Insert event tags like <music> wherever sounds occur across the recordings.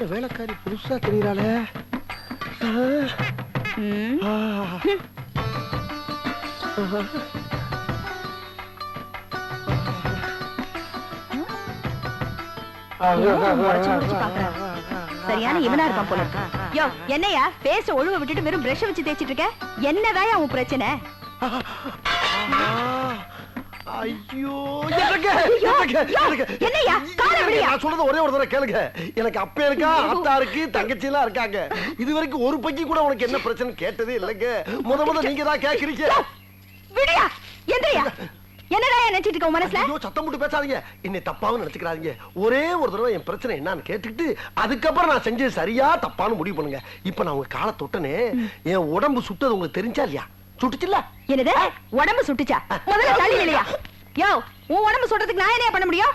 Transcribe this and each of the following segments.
இந்த வேலைக்காரி புதுசா தெரியறாளே. சரியான இவனா இருக்கான் போல இருக்கு. யோ என்னையா பேச ஒழுவ விட்டுட்டு வெறும் பிரஷ் வச்சு தேய்ச்சிட்டு இருக்க? என்னதான் உன் பிரச்சனை ஐயோ எனக்கு, ஐயோ, எனக்கு, யோ, எனக்கு. என்னய்யா? காலை எனக்கு, விடுயா. நான் சொல்றது ஒரே ஒரு தடவை கேளுங்க. எனக்கு அப்ப இருக்கா? அத்தா இருக்கு? தங்கச்சி எல்லாம் இருக்காங்க. இது வரைக்கும் ஒரு பக்கி கூட உனக்கு என்ன பிரச்சனை கேட்டதே இல்லைங்க. முத முத நீங்க தான் கேக்குறீங்க. விடியா? எந்திரியா? என்னடா நினைச்சிட்டு இருக்க மனசுல? ஐயோ சத்தம் போட்டு பேசாதீங்க. என்னை தப்பாவும் நினைச்சுக்கிறாதீங்க ஒரே ஒரு தடவை என் பிரச்சனை என்னன்னு கேட்டுக்கிட்டு அதுக்கப்புறம் நான் செஞ்சது சரியா தப்பான்னு முடிவு பண்ணுங்க. இப்ப நான் உங்க காலை தொட்டனே என் உடம்பு சுட்டது உங்களுக்கு தெரிஞ்சா இல்லையா? சுட்டுச்சுல்ல? என்னது? உடம்பு சுட்டுச்சா? முதல்ல தள்ளி இல்லையா? யோ உன் உடம்பு சுடுறதுக்கு நான் என்ன பண்ண முடியும்?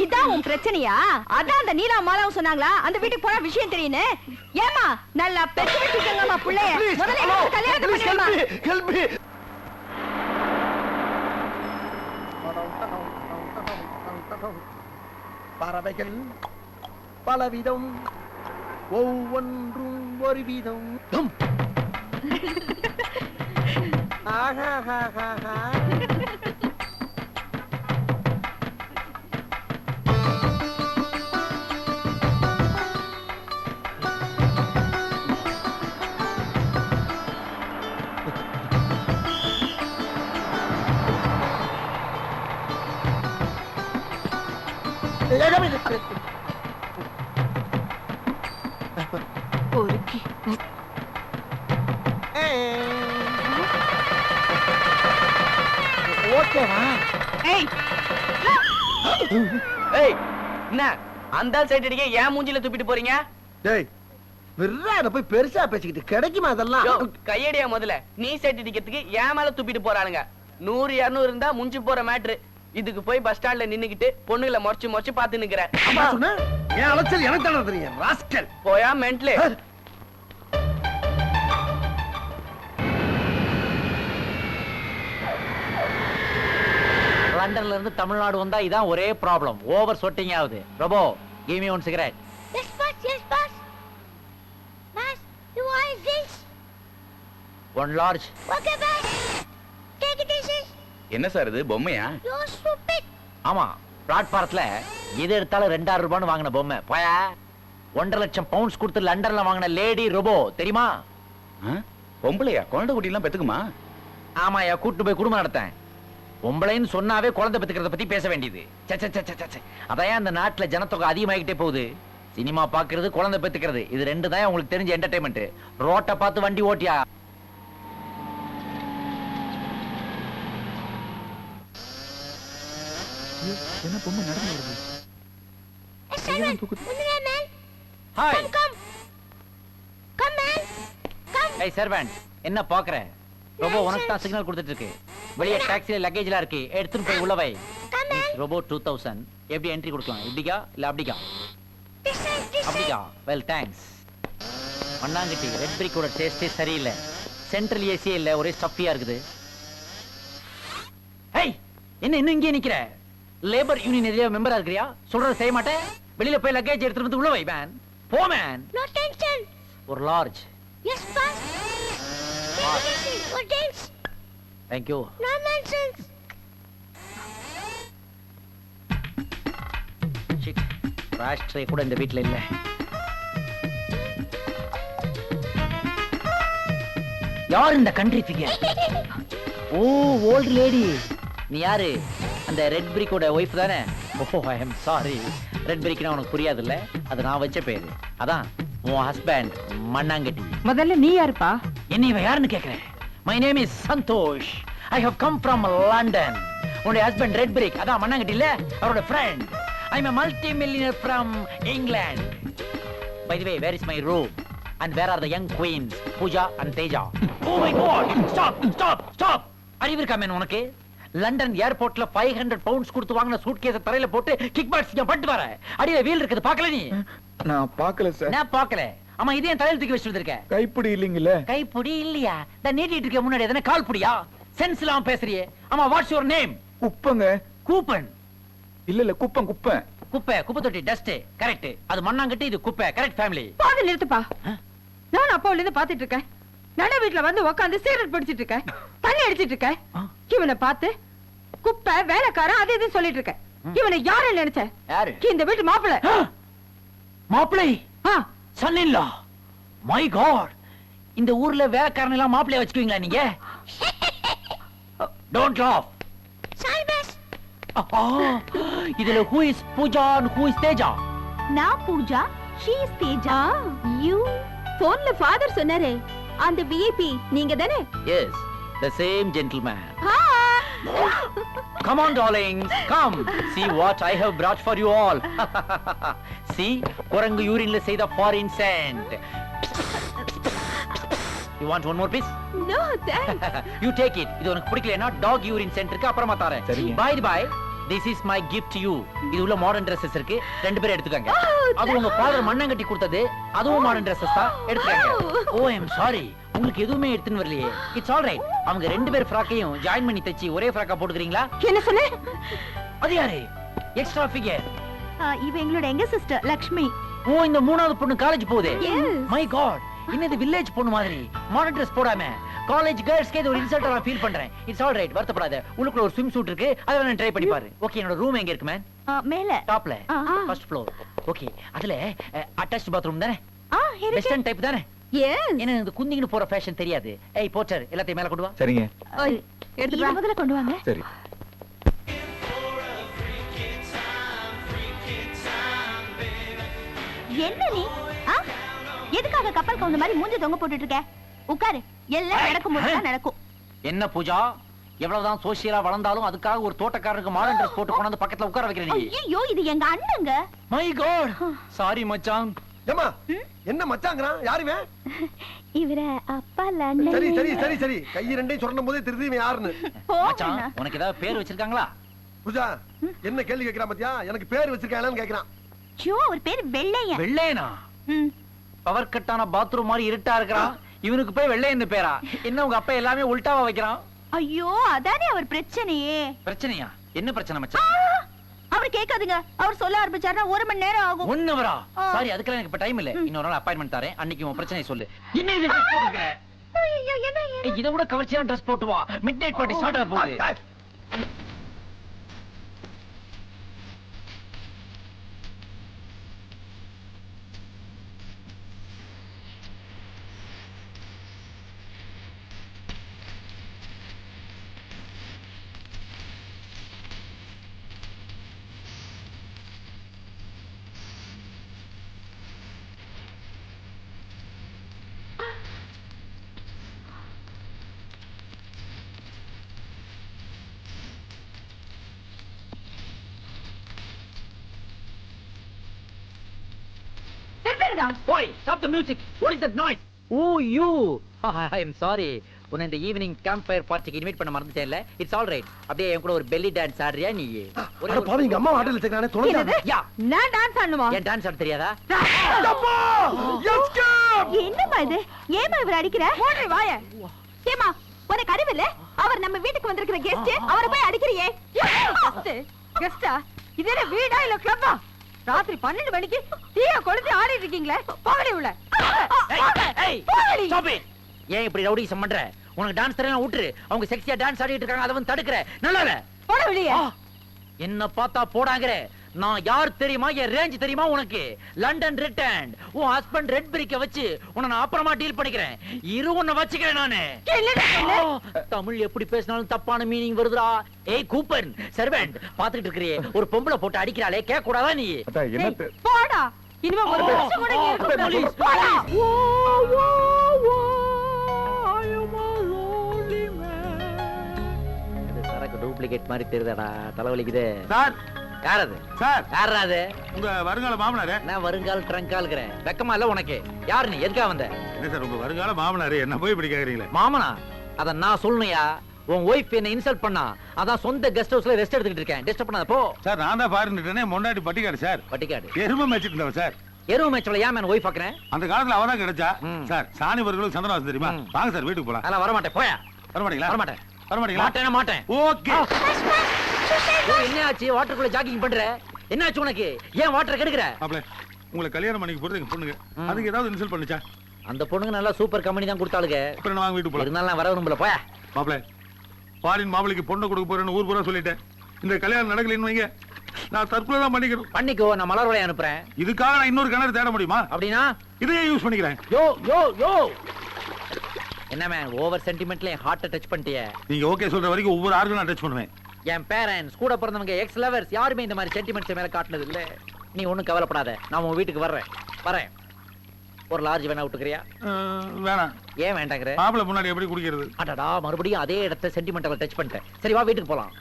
இதான் உன் பிரச்சனையா? அதான் அந்த நீலா மாலாவும் சொன்னாங்களா? அந்த வீட்டுக்கு போனா விஷயம் தெரியுன்னு ஏமா நல்லா பெத்து வச்சுக்கோங்கம்மா புள்ளைய. முதல்ல ஹெல்ப் பண்ணிடுமா? மீ பறவைகள் பலவிதம் ஒவ்வொன்றும் ஒரு விதம் ஹம். ஏய் என்ன? அந்த சைடு அடிக்க ஏன் மூஞ்சில துப்பிட்டு போறீங்க? டேய் இத போய் பெருசா பேசிக்கிட்டு கிடைக்குமா அதெல்லாம்? கையடியா முதல்ல. நீ சைடு அடிக்கிறதுக்கு ஏன் மேல துப்பிட்டு போறானுங்க? நூறு இருநூறு இருந்தா முஞ்சி போற மேட்ரு. இதுக்கு போய் பஸ் ஸ்டாண்ட்ல நின்னுக்கிட்டு பொண்ணுகளை முறைச்சு முறைச்சு பாத்து நிக்கிறேன் அம்மா சொன்ன? என் அலைச்சல் எனக்கு தானே தெரியும் ராஸ்கல். போயா மென்ட்லு லண்டன்ல இருந்து தமிழ்நாடு வந்தா இதான் ஒரே ப்ராப்ளம் ஓவர் சொட்டிங் ஆகுது robo give me one cigarette Yes, boss. Yes, boss. Boss, you want this? One large Okay, boss. Take it easy. என்ன சார் இது பொம்மையா You're stupid. ஆமா பிளாட்பாரத்துல எது எடுத்தாலும் ரெண்டாயிரம் ரூபான்னு வாங்கின பொம்மை போயா ஒன்றரை லட்சம் பவுண்ட்ஸ் கொடுத்து லண்டன்ல வாங்கின லேடி ரொபோ தெரியுமா? பொம்பளையா குழந்தை குட்டி எல்லாம் பெத்துக்குமா ஆமாயா கூட்டு போய் குடும்பம் நடத்தேன் பொம்பளைன்னு சொன்னாவே குழந்தை பெத்துக்கிறத பத்தி பேச வேண்டியது. அதான் அந்த நாட்டுல ஜனத்தொகை அதிகமாகிட்டே போகுது. சினிமா பாக்குறது குழந்தை பெத்துக்கிறது. இது ரெண்டு தான் உங்களுக்கு தெரிஞ்ச என்டர்டைன்மெண்ட் ரோட்டை பார்த்து வண்டி ஓட்டியா. ஹாய். ஏய் சர்வன்ட் என்ன பாக்குற? ரோபோ உனக்கு தான் சிக்னல் கொடுத்துட்டு இருக்கு வெளியே டாக்ஸில லக்கேஜ்லாம் இருக்கு. எடுத்துட்டு போய் உள்ள வை. ரோபோ டூ தௌசண்ட் எப்படி என்ட்ரி கொடுக்கலாம்? இப்படிக்கா? இல்ல அப்படிக்கா. அப்படிக்கா? வெல் தேங்க்ஸ் மண்ணாங்கட்டி ரெட் பிரிக்கோட டேஸ்டே சரியில்லை. சென்ட்ரல் ஏசியே இல்ல. ஒரே ஸ்டஃபியா இருக்குது. ஏய் என்ன இன்னும் இங்கே நிக்கிற? லேபர் யூனியன் எதிரியா மெம்பரா இருக்கிறியா? சொல்றத செய்ய மாட்டேன். வெளியில போய் லக்கேஜ் எடுத்துட்டு வந்து உள்ள வை மேன் போ மேன் tension. ஒரு large Yes, boss. Easy. No tense. Thank you No nonsense. Shit ராஷ்ட்ரே கூட இந்த வீட்ல இல்ல. யார் இந்த கண்ட்ரி ஃபிகர் <laughs> ஓ ஓல்ட் லேடி நீ யாரு? அந்த ரெட் பிரிக்கோட ஒய்ஃப் தானே? Oh I am sorry red பிரிக்னா உனக்கு புரியாதுல்ல? அது நான் வச்ச பேரு. அதான் உன் ஹஸ்பண்ட் மண்ணாங்கட்டி. முதல்ல நீ யாருப்பா? என்ன இவன் யாருன்னு கேக்குறேன்? My name is Santhosh. I have come from London உன்னுடைய ஹஸ்பண்ட் ரெட் பிரிக் அதான் மண்ணாங்கட்டி இல்ல அவரோட friend I am multi millionaire from England by the way where is my room And where are the young queens, Pooja and Teja? Oh my God! Stop! Stop! Stop! அறிவு இருக்கா man உனக்கு? London ஏர்போர்ட்ல five hundred pounds கொடுத்து வாங்கின suit கேஸ தரையில போட்டு kick box பட்டு வர. அடியில வீல் இருக்குது பாக்கல நீ? நான் பார்க்கல சார் நான் பாக்கல ஆமா இதே என் தலையில தூக்கி வச்சுட்டு வந்திருக்க. கைப்பிடி இல்லைங்கல்ல? கைப்புடி இல்லையா? இந்த நீட்டிட்டு இருக்க முன்னாடி எதனா கால் புடியா சென்ஸ் இல்லாம பேசுறியே. ஆமா வாட்ஸ் யுவர் நேம் குப்பங்க. கூப்பன். இல்ல இல்ல குப்பம் குப்பம் குப்பை. குப்பை தொட்டி டஸ்ட் கரெக்ட் அது மண்ணாங்கட்டி இது குப்பை. கரெக்ட் ஃபேமிலி பாதி நிறுத்துப்பா. நான் அப்பாவுல இருந்து பாத்துட்டு இருக்கேன். நட வீட்டுல வந்து உட்காந்து சீரட் படிச்சிட்டு இருக்கேன். தண்ணி அடிச்சிட்டு இருக்கேன். இவனை பார்த்து குப்பை வேலைக்காரன் அது இதுன்னு சொல்லிட்டு இருக்கேன். இவனை யாரு நினைச்ச? யாரு? இந்த வீட்டு மாப்பிள்ளை. மாப்பிளை ஆ, சன் இல்லா மை காட் இந்த ஊர்ல வேலைக்காரன் எல்லாம் மாப்பிளைய வச்சுக்குவீங்களா நீங்க? <laughs> Don't laugh. இதுல who is Pooja who is Teja நான் Pooja she is Teja you போன்ல ஃபாதர் சொன்னாரே. அந்த விஐபி நீங்க தானே? Yes the same gentleman Come on, darlings, come. See what I have brought for you all. <laughs> See, குரங்கு யூரின்ல செய்த foreign sand. You want one more piece? No thanks you take it. இது உனக்கு பிடிக்கலனா டாக் யூரின் சென்ட் இருக்கு அப்புறமா தரேன். the by, this is my gift to you. இது உள்ள மாடர்ன் Dresses இருக்கு. ரெண்டு பேரும் எடுத்துக்கங்க. அது உங்க ஃபாதர் மண்ணங்கட்டி கொடுத்தது. அதுவும் மாடர்ன் Dresses தான். எடுத்துக்கங்க. Oh, I am sorry. உங்களுக்கு எதுவுமே எடுத்துன்னு வரலையே. It's all right. அவங்க ரெண்டு பேர் ஃப்ராக்கையும் ஜாயின் பண்ணி தச்சு ஒரே ஃப்ராக்கா போட்டுக்கிறீங்களா? என்ன சொன்ன அது யாரு? Extra figure. இவ எங்களோட எங்க சிஸ்டர் லக்ஷ்மி. ஓ இந்த மூணாவது பொண்ணு காலேஜ் போகுது. மை காட் இன்னது வில்லேஜ் பொண்ணு மாதிரி? மாடர்ன் ட்ரெஸ் போடாம. காலேஜ் கேர்ள்ஸ்க்கு இது ஒரு இன்சல்ட்டா நான் ஃபீல் பண்றேன். இட்ஸ் ஆல் ரைட் வருத்தப்படாத. உள்ளுக்குள்ள ஒரு ஸ்விம் சூட் இருக்கு. அதை வேணா ட்ரை பண்ணி பாரு. ஓகே என்னோட ரூம் எங்க இருக்கு மேன் மேல. டாப்ல. ஃபர்ஸ்ட் ஃப்ளோர் ஓகே அதுல அட்டாச் பாத்ரூம் தானே? ஆ இருக்கு. வெஸ்டர்ன் டைப் தானே? எஸ் ஏன்னா இந்த குந்திங்கன்னு போற ஃபேஷன் தெரியாது. ஏய் போச்சர் எல்லாத்தையும் மேல கொண்டு வா. சரிங்க. எடுத்து முதல்ல கொண்டு வாங்க. சரி. என்ன நீ? ஆ? எதுக்காக கப்பல் கவுந்த மாதிரி மூஞ்சி தொங்க போட்டுட்டு இருக்க உட்காரு. எல்லாம் நடக்கும் நடக்கும். என்ன பூஜா? எவ்வளவுதான் சோசியலா வளர்ந்தாலும் அதுக்காக ஒரு தோட்டக்காரருக்கு மாடர்ன் ட்ரெஸ் போட்டு கொண்டாந்து பக்கத்துல உட்கார வைக்கிற நீ. ஐயோ இது எங்க அண்ணங்க. மை காட் சாரி மச்சான். ஏமா என்ன மச்சாங்கிறான்? யாருமே? இவர அப்பா சரி சரி சரி சரி. கை ரெண்டையும் சொன்ன போதே தெரியுது இவன் யாருன்னு. மச்சான் உனக்கு ஏதாவது பேர் வச்சிருக்காங்களா? பூஜா என்ன கேள்வி கேக்குறான் பாத்தியா? எனக்கு பேர் வச்சிருக்காங்களான்னு கேக்குறான். ஐயோ அவர் பேர் வெள்ளையன். வெள்ளையனா. பவர் கட்டான பாத்ரூம் மாதிரி இருட்டா இருக்கிறான். இவனுக்கு போய் வெள்ளையன்னு பேரா? என்ன உங்க அப்பா எல்லாமே உல்டாவா வைக்கிறான்? ஐயோ அதானே அவர் பிரச்சனையே. பிரச்சனையா? என்ன பிரச்சனை மச்சான்? அவர் கேட்காதுங்க. அவர் சொல்ல ஆரம்பிச்சாருன்னா ஒரு மணி நேரம் ஆகும். ஒன்னு வரா ஆ. சாரி அதுக்கெல்லாம் எனக்கு இப்ப டைம் இல்ல. இன்னொரு நாள் அப்பாயின்மெண்ட் தரேன். அன்னைக்கு உன் பிரச்சனை சொல்லு. என்ன இது? இதை விட கவர்ச்சியான ட்ரெஸ் போட்டு வா. மிட் நைட் பார்ட்டி ஸ்டார்ட் ஆக போகுது. நிறுத்துங்கடா. Boy, stop the music. What is that noise? Oh, you. <laughs> I am sorry. உன்னை இந்த ஈவினிங் கேம்ப் ஃபயர் பார்ட்டிக்கு இன்வைட் பண்ண மறந்துட்டேன்ல. இட்ஸ் ஆல் ரைட் அப்படியே என் கூட ஒரு பெல்லி டான்ஸ் ஆடுறியா நீ? ஒரே அட பாவி எங்க அம்மா ஹோட்டல் வச்சிருக்கானே என்னது? தொலைஞ்சாங்க யா. நான் டான்ஸ் ஆடணுமா? ஏன் டான்ஸ் ஆட தெரியாதா? அப்பா எஸ்கேப் என்னம்மா இது? ஏமா இவர் அடிக்கிற? ஓடுற வாய. ஏமா உனக்கு அறிவு இல்ல அவர் நம்ம வீட்டுக்கு வந்திருக்கிற கெஸ்ட் அவரை போய் அடிக்கிறியே. கெஸ்டா இது என்ன வீடா இல்ல கிளப்பா ராத்திரி பன்னெண்டு மணிக்கு தீய கொளுத்தி ஆடிட்டு இருக்கீங்களே? போகடி உள்ள. ஏன் இப்படி ரவுடிசம் பண்ற? உனக்கு டான்ஸ் தெரியல விட்டுரு அவங்க செக்ஸியா டான்ஸ் ஆடிட்டு இருக்காங்க அதை வந்து தடுக்கிற. நல்லா போட வெளியே. என்ன பார்த்தா போடாங்கற. நான் யார் தெரியுமா? என் ரேஞ்ச் தெரியுமா உனக்கு? லண்டன் ரிட்டர்ன் உன் ஹஸ்பண்ட் ரெட் பிரிக்க வச்சு உன்னை நான் அப்புறமா டீல் பண்ணிக்கிறேன். இரு உன்னை வச்சுக்கிறேன் நானு. தமிழ் எப்படி பேசினாலும் தப்பான மீனிங் வருதுடா. ஏய் கூப்பன் சர்வெண்ட் பாத்துக்கிட்டு இருக்கிறியே. ஒரு பொம்பளை போட்டு அடிக்கிறாளே கேட்க கூடாதா நீ போடா. இனிமே ஒரு நிமிஷம் கூட இருக்க police, போடா. டூப்ளிகேட் மாதிரி தெரியுதாடா தலைவலிக்குது சார் யார் அது. சார். யார் அது. உங்க வருங்கால மாமனாரு? நான் வருங்கால் ட்ரங்காலுக்கிறேன் வெக்கமா இல்ல உனக்கு. யார் நீ? எதுக்கா வந்த? என்ன சார் உங்க வருங்கால மாமனாரு? என்ன போய் இப்படி கேக்குறீங்களே? மாமனா அத நான் சொல்லணும்யா. உன் ஒய்ஃப் என்ன இன்சல்ட் பண்ணா. அதான் சொந்த கெஸ்ட் ஹவுஸ்ல ரெஸ்ட் எடுத்துக்கிட்டு இருக்கேன். டிஸ்டர்ப் பண்ணாத போ. சார் நான் தான் பாருன்னுட்டேனே முன்னாடி பட்டிக்காடு சார். பட்டிக்காடு. எருமை மேய்ச்சிட்டு இருந்தவன் சார். எருவு மேட்ச்ல ஏன் ஒய்ஃப் பாக்குறேன்? அந்த காலத்துல அவதான் கிடைச்சா. சார் சாணி வர்களும் சந்திரவாசம் தெரியுமா. வாங்க சார் வீட்டுக்கு போலாம். அதெல்லாம் வரமாட்டேன் போயா. வரமாட்டீங்களா? வரமாட்டேன். வரமாட்டீங்களா? மாட்டேனா மாட்டேன். ஓகே. ஏய், என்ன ஆச்சு வாட்டருக்குள்ள ஜாகிங் பண்ற? என்ன ஆச்சு உனக்கு? ஏன் வாட்டர் கெடுக்கிற? மாப்பிள உங்களை கல்யாணம் பண்ணிக்க போறது எங்க பொண்ணுங்க. அதுக்கு ஏதாவது இன்சல்ட் பண்ணுச்சா? அந்த பொண்ணுங்க நல்லா சூப்பர் கம்பெனி தான் கொடுத்தாளுங்க. அப்புறம் நான் வாங்க இருந்தாலும் நான் வர விரும்பல. போயா. மாப்பிள பாலின் மாப்பிளைக்கு பொண்ணை கொடுக்க போறேன்னு ஊர் பூரா சொல்லிட்டேன். இந்த கல்யாணம் நடக்கலைன்னு வைங்க. நான் தற்கொலை தான் பண்ணிக்கணும் பண்ணிக்கோ நான் மலர் வளைய அனுப்புறேன். இதுக்காக நான் இன்னொரு கிணறு தேட முடியுமா? அப்படின்னா? இதையே யூஸ் பண்ணிக்கிறேன். யோ யோ யோ. என்ன மேன் ஓவர் சென்டிமெண்ட்ல என் ஹார்ட்டை டச் பண்ணிட்டியே. நீங்க ஓகே சொல்ற வரைக்கும் ஒவ்வொரு ஆர்கும் நான் டச் பண்ணுவேன். என் பேரண்ட்ஸ் கூட பிறந்தவங்க எக்ஸ் லவர்ஸ் யாருமே இந்த மாதிரி சென்டிமெண்ட்ஸ் மேல காட்டினது இல்ல. நீ ஒண்ணும் கவலைப்படாத. நான் உன் வீட்டுக்கு வர்றேன். வரேன். ஒரு லார்ஜ் வேணா விட்டுக்கிறியா? வேணாம். ஏன் வேண்டாங்கிற? மாப்பிளை முன்னாடி எப்படி குடிக்கிறது? அடடா மறுபடியும் அதே இடத்த சென்டிமெண்டல் டச் பண்ணிட்டேன். சரி வா வீட்டுக்கு போலாம்.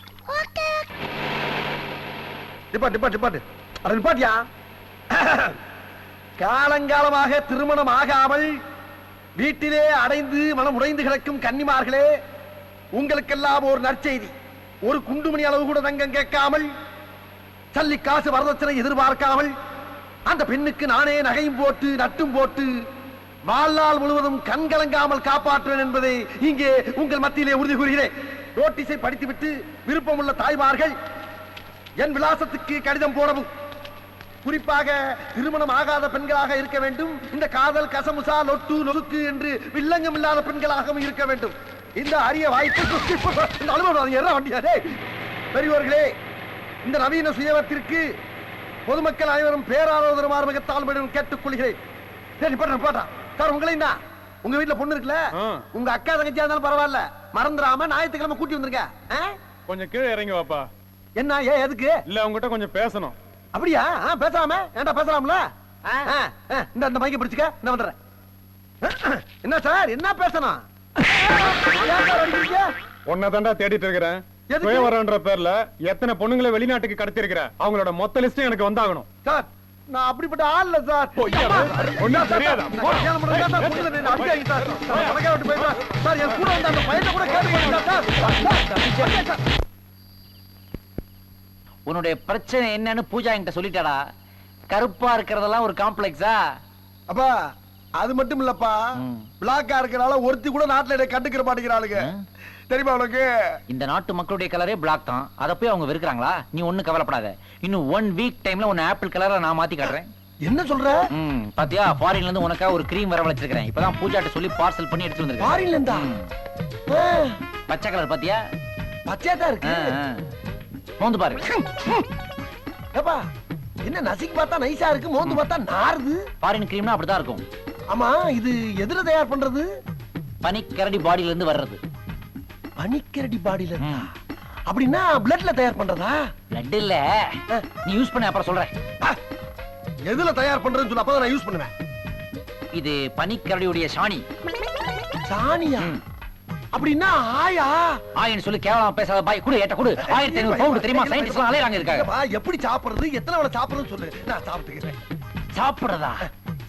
டிப்பாட்டு டிப்பாட்டு டிப்பாட்டு அட நிப்பாட்டியா? காலங்காலமாக திருமணம் ஆகாமல் வீட்டிலே அடைந்து மனம் உடைந்து கிடக்கும் கன்னிமார்களே உங்களுக்கெல்லாம் ஒரு நற்செய்தி. ஒரு குண்டுமணி அளவு கூட தங்கம் கேட்காமல் சல்லி காசு வரதட்சணை எதிர்பார்க்காமல் அந்த பெண்ணுக்கு நானே நகையும் போட்டு நட்டும் போட்டு வாழ்நாள் முழுவதும் கண்கலங்காமல் காப்பாற்றுவேன் என்பதை இங்கே உங்கள் மத்தியிலே உறுதி கூறுகிறேன். நோட்டீஸை படித்துவிட்டு விருப்பமுள்ள தாய்மார்கள் என் விலாசத்துக்கு கடிதம் போடவும். குறிப்பாக திருமணம் ஆகாத பெண்களாக இருக்க வேண்டும். இந்த காதல் கசமுசா லொட்டு நொறுக்கு என்று வில்லங்கம் இல்லாத பெண்களாகவும் இருக்க வேண்டும். இந்த அரிய வாய்ப்பு இந்த அனுபவம் என்ன வண்டியா டேய்? பெரியோர்களே இந்த நவீன சுயவத்திற்கு பொதுமக்கள் அனைவரும் பேராதரவு மார்மகத்தால் மேடம் கேட்டுக்கொள்கிறேன். சரி போட்டா போட்டா சார் உங்களையும் தான் உங்க வீட்டுல பொண்ணு இருக்குல்ல? உங்க அக்கா தங்கச்சியா இருந்தாலும் பரவாயில்ல. மறந்துடாம ஞாயிற்றுக்கிழமை கூட்டி வந்திருக்க ஆ? கொஞ்சம் கீழே இறங்கி வாப்பா. என்ன ஏன் எதுக்கு? இல்ல உங்ககிட்ட கொஞ்சம் பேசணும். அப்படியா? ஆ, பேசலாமே ஏன்டா பேசலாம்ல? ஆ, ஆ, இந்த இந்த மைக்க பிடிச்சுக்க என்ன பண்றேன் என்ன சார் என்ன பேசணும்? ஏன் சார் அடிக்கிறீங்க? உன்னை தாண்டா தேடிட்டு இருக்கிறேன்? சுயவரன்ற பேர்ல எத்தனை பொண்ணுங்களை வெளிநாட்டுக்கு கடத்தி இருக்கிற அவங்களோட மொத்த லிஸ்டும் எனக்கு வந்தாகணும். சார் நான் அப்படிப்பட்ட ஆள் இல்ல சார். ஒண்ணும் தெரியாதா? சார் என் கூட வந்த அந்த பையனை கூட கேட்டு சார். உன்னுடைய பிரச்சனை என்னன்னு பூஜா என்கிட்ட சொல்லிட்டாடா. கருப்பா இருக்கிறதெல்லாம் ஒரு காம்ப்ளெக்ஸா அப்பா அது மட்டும் இல்லப்பா. பிளாக்கா இருக்கனால ஒருத்தி கூட நாட்டுல கண்டுக்கிற மாட்டேங்கிறாளுங்க. தெரியுமா உனக்கு? இந்த நாட்டு மக்களுடைய கலரே பிளாக் தான். அதை போய் அவங்க வெறுக்கிறாங்களா? நீ ஒண்ணும் கவலைப்படாத. இன்னும் ஒன் வீக் டைம்ல உன்னை ஆப்பிள் கலரை நான் மாத்தி காட்டுறேன். என்ன சொல்ற? ம் பாத்தியா? ஃபாரின்ல இருந்து உனக்கா ஒரு க்ரீம் வர வச்சிருக்கேன் இப்பதான் பூஜாட்ட சொல்லி பார்சல் பண்ணி எடுத்து வந்திருக்கேன். ஃபாரின்ல இருந்தா? பச்சை கலர் பாத்தியா? பச்சையா தான் இருக்கு. மோந்து பாரு. ஏப்பா என்ன நசிக்கு பார்த்தா நைஸா இருக்கு மோந்து பார்த்தா நாறுது. ஃபாரின் க்ரீம்னா அப்படிதான் இருக்கும். ஆமா இது எதுல தயார் பண்றது? பனிக்கரடி பாடியில இருந்து வர்றது. பனிக்கரடி பாடியில இருந்தா. அப்படின்னா பிளட்ல தயார் பண்றதா? பிளட் இல்ல. நீ யூஸ் பண்ண அப்புறம் சொல்றேன். எதுல தயார் பண்றதுன்னு சொல்ல அப்பதான் நான் யூஸ் பண்ணுவேன். இது பனிக்கரடியுடைய சாணி. சாணியா. அப்படின்னா ஆயா? ஆயின்னு சொல்லி கேவலமா பேசாத பாய் கொடு ஏட்ட கொடு. ஆயிரத்தி ஐநூறு பவுண்ட் தெரியுமா? சயின்டிஸ்ட் அலையறாங்க இருக்காங்க எப்படி சாப்பிடுறது? எத்தனை வேளை சாப்பிடுறதுன்னு சொல்லு. நான் சாப்பிட்டுக்கிறேன். சாப்பிடுறதா?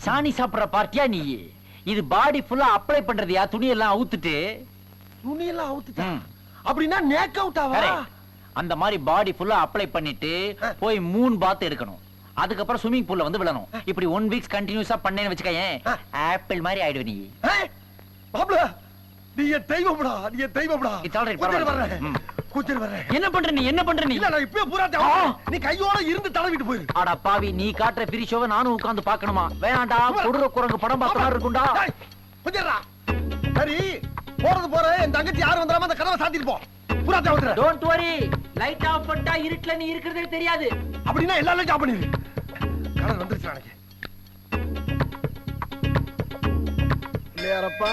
சாணி சாப்பிடுற பார்ட்டியா நீ இது பாடி ஃபுல்லா அப்ளை பண்றதுயா? துணி எல்லாம் அவுத்துட்டு? துணியெல்லாம் அவுத்துட்டா. அப்படின்னா நேக் அவுட் ஆவா. அந்த மாதிரி பாடி ஃபுல்லா அப்ளை பண்ணிட்டு போய் மூணு பாத் எடுக்கணும். அதுக்கப்புறம் ஸ்விமிங் பூல்ல வந்து விழணும். இப்படி ஒன் வீக்ஸ் கண்டினியூஸா பண்ணேன்னு வச்சுக்கயேன். ஆப்பிள் மாதிரி ஆயிடுவ நீ மாப்ள நீ தெய்வம்டா நீ தெய்வம்டா. Right, கூட்டிட்டு பரவாயில்ல. கூட்டிட்டு வர்றேன் என்ன பண்ற நீ? என்ன பண்ற நீ? இல்ல நான் இப்பவே பூரா நீ கையோட இருந்து தடவிட்டு போயிரு. அட பாவி நீ காட்டுற பிரி ஷோவை நானும் உட்கார்ந்து பார்க்கணுமா? வேணாண்டா கொடுற குரங்கு படம் பார்த்த மாதிரி இருக்கும்டா. டேய், கொஞ்சம் இருடா. சரி போறது போற என் தங்கச்சி யாரும் வந்துடாம அந்த கதவை சாத்திட்டு போ. பூரா தேவை டோன்ட் வரி லைட் ஆஃப் பண்ணிட்டா இருட்டுல நீ இருக்கிறதே தெரியாது. அப்படின்னா எல்லாரும் ஜாப் பண்ணிரு. கடன் வந்துருச்சு இல்லையாரப்பா.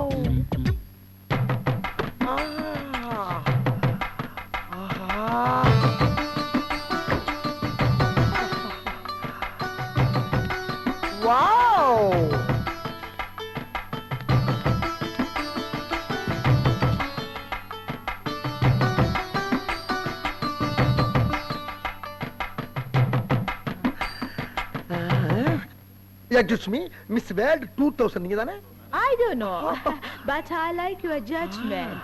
excuse me miss world two thousand நீங்க தானே I don't know, but I like your judgment.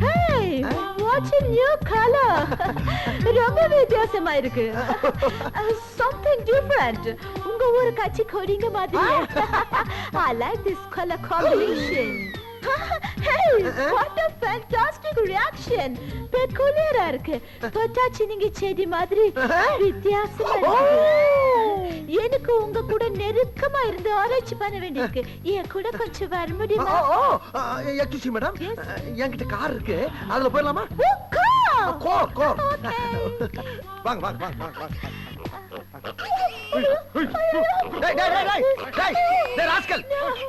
Hey, what's a new color? ரொம்ப வித்தியாசமா இருக்கு Uh, something different. உங்க ஊரு கட்சி கொடிங்க மாதிரி I like this color combination. What a fantastic reaction. பெக்குலியரா இருக்கு தொட்டாச்சி நீங்க செடி மாதிரி வித்தியாசமா இருக்கு எனக்கு உங்க கூட நெருக்கமா இருந்து ஆராய்ச்சி பண்ண வேண்டியிருக்கு என் கூட கொஞ்சம் வர முடியுமா எக்ஸ்கியூஸ் மீ மேடம். Yes. என்கிட்ட கார் இருக்கு. அதுல போயிடலாமா! கோர்! கோர் Okay. வாங்க வாங்க வாங்க வாங்க.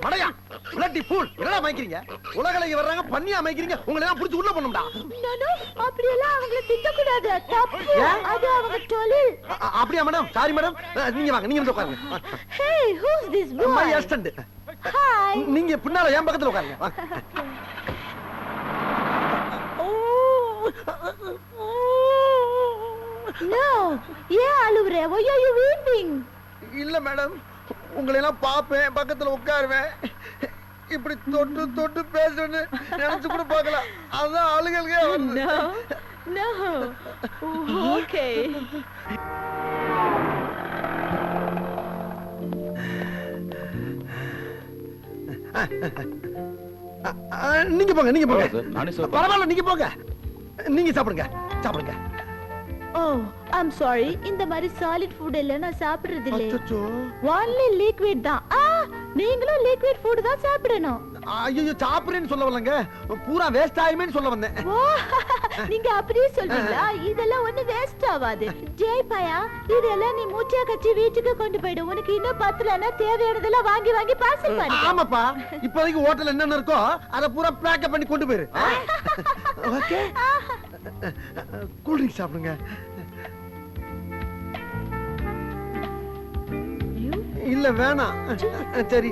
மடையா பிளட்டி ஃபூல் என்னடா மைக்கிறீங்க உலகலைக்கு வர்றாங்க பண்ணியா மைக்கிறீங்க உங்களை எல்லாம் புடிச்சு உள்ள பண்ணும்டா அவங்கள? அது அவங்க தொழில். அப்படியா மேடம்? Sorry madam. நீங்க வாங்க நீங்க வந்து உட்காருங்க. Hey, who's this boy? My assistant Hi. நீங்க பின்னால என் பக்கத்துல உட்காருங்க. வாங்க. No, ஏன் அழுவுற? Why are you weeping? இல்ல மேடம் உங்களை எல்லாம் பாப்பேன் பக்கத்துல உட்காருவேன் இப்படி தொட்டு தொட்டு பேசுறேன்னு நினைச்சு கூட பார்க்கல அதான் ஆளுகளுக்கே வருது. No, no. Okay. நீங்க போங்க நீங்க போங்க சார், நானே சார் பரவாயில்ல நீங்க போங்க நீங்க சாப்பிடுங்க சாப்பிடுங்க Oh, I'm sorry. இந்த மாதிரி சாலிட் ஃபுட் எல்லாம் நான் சாப்பிடுறது இல்ல. Only liquid தான். ஆ, நீங்களும் liquid food தான் சாப்பிடணும். ஐயோ சாப்பிடுறேன்னு சொல்ல வரலங்க பூரா வேஸ்ட் ஆயுமேன்னு சொல்ல வந்தேன் ஓ, நீங்க அப்படியே சொல்றீங்களா? இதெல்லாம் ஒண்ணு வேஸ்ட் ஆகாது. ஜெய் பயா, இதெல்லாம் நீ மூச்சா கச்சி வீட்டுக்கு கொண்டு போயிடு. உனக்கு இன்னும் பத்தலன்னா தேவையானதெல்லாம் வாங்கி வாங்கி பார்சல் பண்ணு. ஆமாப்பா இப்போதைக்கு ஹோட்டல் என்னென்ன இருக்கோ அதை பூரா பேக்கப் பண்ணி கொண்டு போயிரு ஓகே கூல் ட்ரிங்க் சாப்பிடுங்க. இல்ல வேணாம். சரி.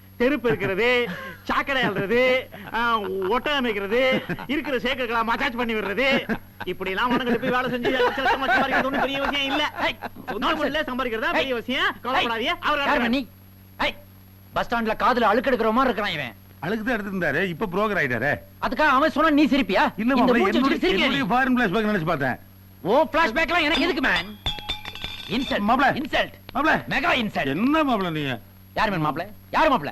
தெருப்பு இருக்கிறது சாக்கடை அல்றது ஒட்டகம் அமைக்கிறது இருக்கிற சேக்கர்களை மசாஜ் பண்ணி விடுறது. இப்படி எல்லாம் மனங்களை போய் வேலை செஞ்சு சம்பாதிக்கிறது பெரிய விஷயம் இல்ல. சொந்த சம்பாதிக்கிறதா பெரிய விஷயம்? கவலைப்படாதீங்க. அவர் நீ? பஸ் ஸ்டாண்ட்ல காதுல அழுக்கு எடுக்கிற மாதிரி இருக்கிறான் இவன். அழுக்கு தான் எடுத்திருந்தாரு இப்ப புரோக்கர் ஆயிட்டாரு. அதுக்காக அவன் சொன்னா நீ சிரிப்பியா? இல்ல என்னுடைய நீ? ஃபாரின் பிளேஸ் பேக் நினைச்சு பார்த்தேன். ஓ பிளாஷ்பேக்லாம் எனக்கு எதுக்கு மேன் இன்சல்ட் மாப்ள. இன்சல்ட் மாப்ள மெகா இன்சல்ட் என்ன மாப்பிள நீங்க? யார் மேன் மாப்ள யார் மாப்ள